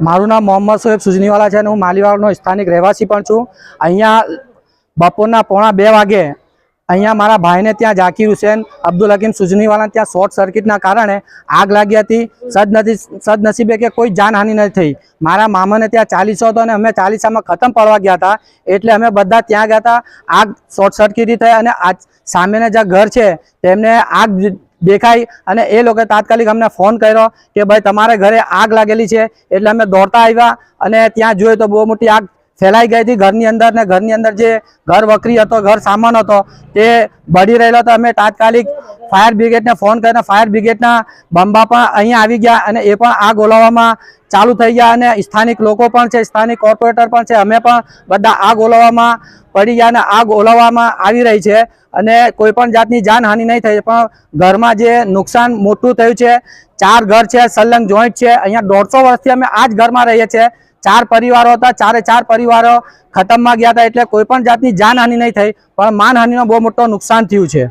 મારું નામ મોહમ્મદ સોએબ સુજનીવાલા છે અને હું માલીવાળનો સ્થાનિક રહેવાસી પણ છું. અહીંયા બપોરના પોણા બે વાગે અહીંયા મારા ભાઈને ત્યાં જાકીર હુસેન, અબ્દુલ હકીમ સુજનીવાલા ત્યાં શોર્ટ સર્કિટના કારણે આગ લાગી હતી. સદનસી સદનસીબે કે કોઈ જાનહાનિ નથી થઈ. મારા મામાને ત્યાં ચાલીસો હતો અને અમે ચાલીસામાં ખતમ પડવા ગયા હતા. એટલે અમે બધા ત્યાં ગયા હતા. આગ શોર્ટ સર્કિટ થઈ અને આ સામેના જે ઘર છે તેમને આગ દેખાઈ અને એ લોકોએ તાત્કાલિક અમને ફોન કર્યો કે ભાઈ તમારે ઘરે આગ લાગેલી છે એટલે અમે દોડતા આવ્યા અને ત્યાં જોયું તો બહુ મોટી આગ ફેલાઈ ગઈ હતી ઘરની અંદર ને ઘરની અંદર જે ઘર વકરી હતો, ઘર સામાન હતો, તે બળી રહેલો હતો. અમે તાત્કાલિક ફાયર બ્રિગેડને ફોન કરીને ફાયર બ્રિગેડના બંબા પણ અહીંયા આવી ગયા અને એ પણ આગ ઓલવવામાં ચાલુ થઈ ગયા અને સ્થાનિક લોકો પણ છે, સ્થાનિક કોર્પોરેટર પણ છે, અમે પણ બધા આગ ઓલવવામાં પડી ગયા અને આગ ઓલવવામાં આવી રહી છે અને કોઈ પણ જાતની જાનહાનિ નહીં થઈ. પણ ઘરમાં જે નુકસાન મોટું થયું છે, ચાર ઘર છે સલંગ જોઈન્ટ છે, અહીંયા દોઢસો વર્ષથી અમે આ જ ઘરમાં રહીએ છીએ. ચાર પરિવારો હતા, ચારે ચાર પરિવારો ખતમમાં ગયા હતા એટલે કોઈ પણ જાતની જાનહાનિ નહીં થઈ, પણ માનહાનિનો બહુ મોટો નુકસાન થયું છે.